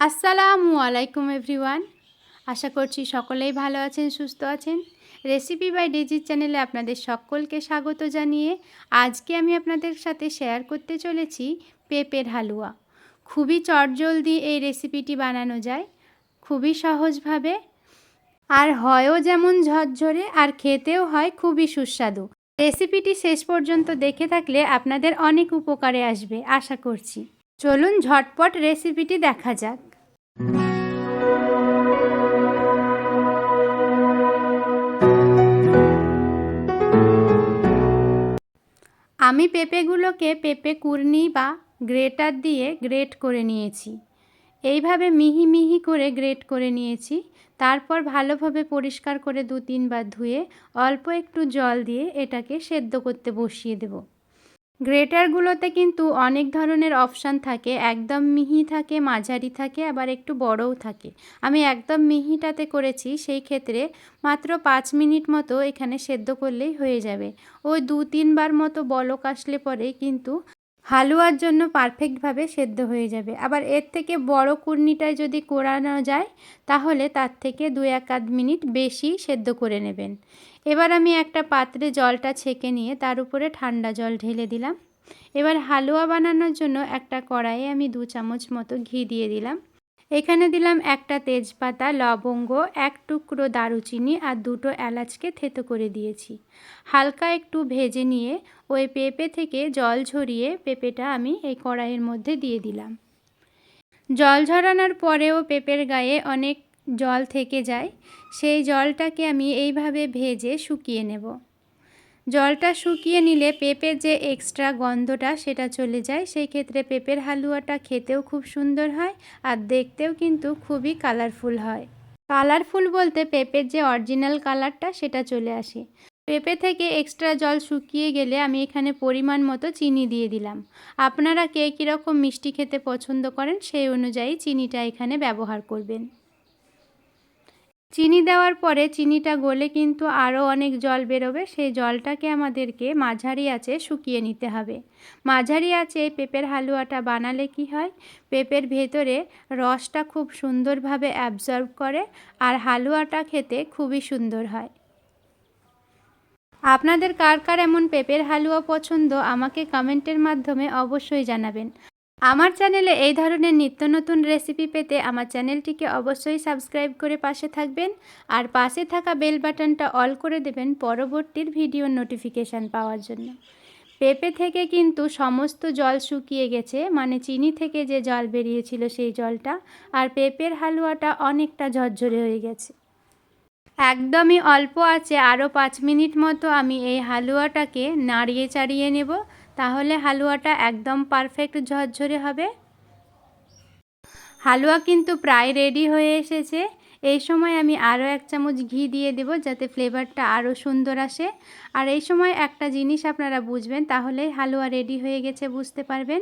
আসসালামু আলাইকুম এভরিওয়ান। আশা করছি সকলেই ভালো আছেন, সুস্থ আছেন। রেসিপি বাই ডেজির চ্যানেলে আপনাদের সকলকে স্বাগত জানিয়ে আজকে আমি আপনাদের সাথে শেয়ার করতে চলেছি পেঁপের হালুয়া। খুবই চটজলদি এই রেসিপিটি বানানো যায়, খুবই সহজভাবে, আর হয়ও যেমন ঝরঝরে, আর খেতেও হয় খুবই সুস্বাদু। রেসিপিটি শেষ পর্যন্ত দেখে থাকলে আপনাদের অনেক উপকারে আসবে, আশা করছি। চলুন ঝটপট রেসিপিটি দেখা যাক। আমি পেঁপেগুলোকে পেঁপে কুর্নি বা গ্রেটার দিয়ে গ্রেট করে নিয়েছি। এইভাবে মিহি মিহি করে গ্রেট করে নিয়েছি। তারপর ভালোভাবে পরিষ্কার করে দু তিনবার ধুয়ে অল্প একটু জল দিয়ে এটাকে সেদ্ধ করতে বসিয়ে দেবো। গ্রেটারগুলোতে কিন্তু অনেক ধরনের অপশান থাকে। একদম মিহি থাকে, মাঝারি থাকে, আবার একটু বড়ও থাকে। আমি একদম মিহিটাতে করেছি, সেই ক্ষেত্রে মাত্র পাঁচ মিনিট মতো এখানে সেদ্ধ করলেই হয়ে যাবে। ওই দু তিনবার মতো বলক আসলে পরে কিন্তু হালুয়ার জন্য পারফেক্টভাবে সেদ্ধ হয়ে যাবে। আবার এর থেকে বড় কুর্নিটায় যদি কোরানো যায়, তাহলে তার থেকে দু এক আধ মিনিট বেশি সেদ্ধ করে নেবেন। এবার আমি একটা পাত্রে জলটা ছেঁকে নিয়ে তার উপরে ঠান্ডা জল ঢেলে দিলাম। এবার হালুয়া বানানোর জন্য একটা কড়াইয়ে আমি দু চামচ মতো ঘি দিয়ে দিলাম। এখানে দিলাম একটা তেজপাতা, লবঙ্গ, এক টুকরো দারুচিনি আর দুটো এলাচকে থেতো করে দিয়েছি। হালকা একটু ভেজে নিয়ে ওই পেঁপে থেকে জল ঝরিয়ে পেঁপেটা আমি এই কড়াইয়ের মধ্যে দিয়ে দিলাম। জল ঝরানোর পরেও পেঁপের গায়ে অনেক জল থেকে যায়, সেই জলটাকে আমি এইভাবে ভেজে শুকিয়ে নেব। জলটা শুকিয়ে নিলে পেঁপের যে এক্সট্রা গন্ধটা সেটা চলে যায়, সেই ক্ষেত্রে পেঁপের হালুয়াটা খেতেও খুব সুন্দর হয় আর দেখতেও কিন্তু খুবই কালারফুল হয়। কালারফুল বলতে পেঁপের যে অরিজিনাল কালারটা সেটা চলে আসে। পেঁপে থেকে এক্সট্রা জল শুকিয়ে গেলে আমি এখানে পরিমাণ মতো চিনি দিয়ে দিলাম। আপনারা কে কীরকম মিষ্টি খেতে পছন্দ করেন সেই অনুযায়ী চিনিটা এখানে ব্যবহার করবেন। চিনি দেওয়ার পরে চিনিটা গলে কিন্তু আরও অনেক জল বেরোবে, সেই জলটাকে আমাদেরকে মাঝারি আছে শুকিয়ে নিতে হবে। মাঝারি আছে পেঁপের হালুয়াটা বানালে কি হয়? পেঁপের ভেতরে রসটা খুব সুন্দরভাবে অ্যাবজর্ব করে আর হালুয়াটা খেতে খুবই সুন্দর হয়। আপনাদের কার কার এমন পেঁপের হালুয়া পছন্দ, আমাকে কমেন্টের মাধ্যমে অবশ্যই জানাবেন। আমার চ্যানেলে এই ধরনের নিত্য নতুন রেসিপি পেতে আমার চ্যানেলটিকে অবশ্যই সাবস্ক্রাইব করে পাশে থাকবেন আর পাশে থাকা বেল বাটনটা অল করে দেবেন পরবর্তীর ভিডিওর নোটিফিকেশান পাওয়ার জন্য। পেঁপে থেকে কিন্তু সমস্ত জল শুকিয়ে গেছে মানে চিনি থেকে যে জল বেরিয়েছিল সেই জলটা, আর পেঁপের হালুয়াটা অনেকটা ঝরঝরে হয়ে গেছে। একদমই অল্প আছে আরও পাঁচ মিনিট মতো আমি এই হালুয়াটাকে নাড়িয়ে চাড়িয়ে নেব। তাহলে হালুয়াটা একদম পারফেক্ট ঝরঝরে হবে। হালুয়া কিন্তু প্রায় রেডি হয়ে এসেছে। এই সময় আমি আরও এক চামচ ঘি দিয়ে দেব যাতে ফ্লেভারটা আরও সুন্দর আসে। আর এই সময় একটা জিনিস আপনারা বুঝবেন, তাহলে হালুয়া রেডি হয়ে গেছে, বুঝতে পারবেন।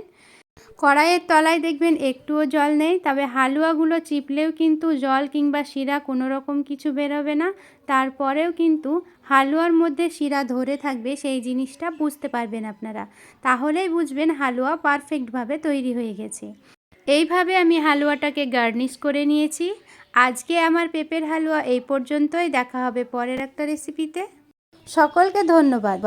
কড়াইয়ের তলায় দেখবেন একটুও জল নেই, তবে হালুয়াগুলো চিপলেও কিন্তু জল কিংবা শিরা কোনো রকম কিছু বেরোবে না। তারপরেও কিন্তু হালুয়ার মধ্যে শিরা ধরে থাকবে সেই জিনিসটা বুঝতে পারবেন আপনারা। তাহলেই বুঝবেন হালুয়া পারফেক্টভাবে তৈরি হয়ে গেছে। এইভাবে আমি হালুয়াটাকে গার্নিশ করে নিয়েছি। আজকে আমার পেঁপের হালুয়া এই পর্যন্তই। দেখা হবে পরের একটা রেসিপিতে। সকলকে ধন্যবাদ।